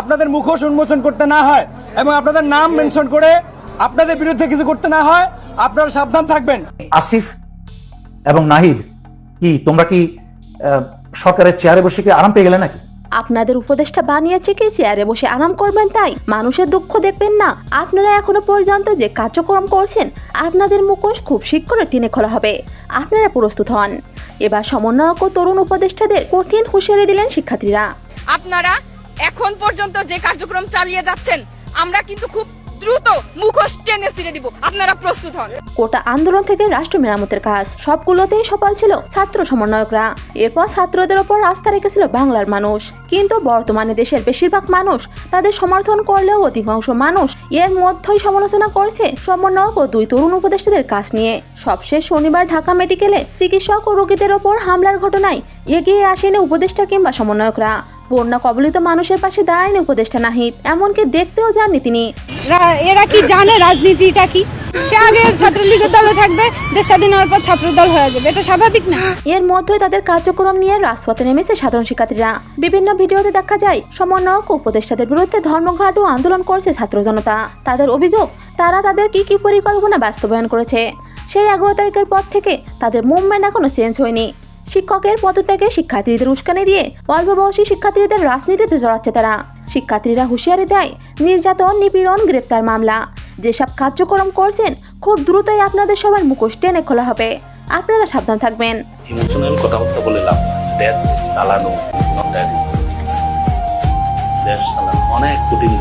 আপনাদের মুখোশ উন্মোচন করতে না হয় এবং আপনাদের নাম মেনশন করে আপনাদের বিরুদ্ধে কিছু করতে না হয় আপনারা সাবধান থাকবেন। আসিফ এবং নাহিদ কি তোমরা কি আহ, সরকারের চেয়ারে বসে কি আরাম পেয়ে গেলে নাকি? আপনাদের উপদেশটা বানিয়েছে কি চেয়ারে বসে আরাম করবেন তাই? মানুষের দুঃখ দেখবেন না। আপনারা এখনও পর্যন্ত যে কার্যক্রম করছেন আপনাদের মুখোশ খুব শীঘ্রই টেনে খোলা হবে। আপনারা প্রস্তুত হন। এবার সমন্বয়ক ও তরুণ উপদেষ্টাদের কঠিন হুঁশিয়ারি দিলেন শিক্ষার্থীরা। আপনারা এখন পর্যন্ত যে কার্যক্রম চালিয়ে যাচ্ছেন, আমরা কিন্তু খুব দ্রুত মুখোশ টেনে ছিঁড়ে দিব। আপনারা প্রস্তুত হন। কোটা আন্দোলন থেকে রাষ্ট্র মেরামতের কাজ, সবগুলোতেই সফল ছিল ছাত্র সমন্বয়করা। এরপর ছাত্রদের ওপর আস্থা রেখেছিল বাংলার মানুষ। কিন্তু বর্তমানে দেশের বেশিরভাগ মানুষ তাদের সমর্থন করলেও অধিকাংশ মানুষ এর মধ্যেই সমালোচনা করছে সমন্বয়ক ও দুই তরুণ উপদেষ্টাদের কাজ নিয়ে। সবশেষ শনিবার ঢাকা মেডিকেলে চিকিৎসক ও রোগীদের ওপর হামলার ঘটনায় এগিয়ে আসেনি উপদেষ্টা কিংবা সমন্বয়করা। বন্যা কবলিত মানুষের পাশে দাঁড়ায়নি উপদেষ্টা নাহিদ এমনকি দেখতেও যাননি তিনি। এরা কি জানে রাজনীতিটা কি? সে আগে ছাত্রলীগের দলে থাকবে দেশ স্বাধীন হওয়ার পর ছাত্র দল হয়ে যাবে এটা স্বাভাবিক না? এর মধ্যে তাদের কার্যক্রম নিয়ে রাজপথে নেমেছে সাধারণ শিক্ষার্থীরা। বিভিন্ন ভিডিওতে দেখা যায় সমন্বয়ক উপদেষ্টাদের বিরুদ্ধে ধর্মঘাট ও আন্দোলন করছে ছাত্র জনতা। তাদের অভিযোগ তারা তাদের কি কি পরিকল্পনা বাস্তবায়ন করেছে? সেই এগারো তারিখের পর থেকে তাদের মুভমেন্ট এখনও চেঞ্জ হয়নি। শিক্ষকের পদত্যাগে শিক্ষার্থীদের উস্কানি দিয়ে অল্প বয়সী শিক্ষার্থীদের রাজনীতিতে জড়াচ্ছে তারা। শিক্ষার্থীরা হুঁশিয়ারি দেয়, নির্যাতন, নিপীড়ন, গ্রেপ্তার মামলা। যেসব কার্যক্রম করছেন, খুব দ্রুতই আপনাদের সবার মুখোশ টেনে খোলা হবে। আপনারা সাবধান থাকবেন। ইমোশনাল কথাবার্তা বলে লাভ অনেক কঠিন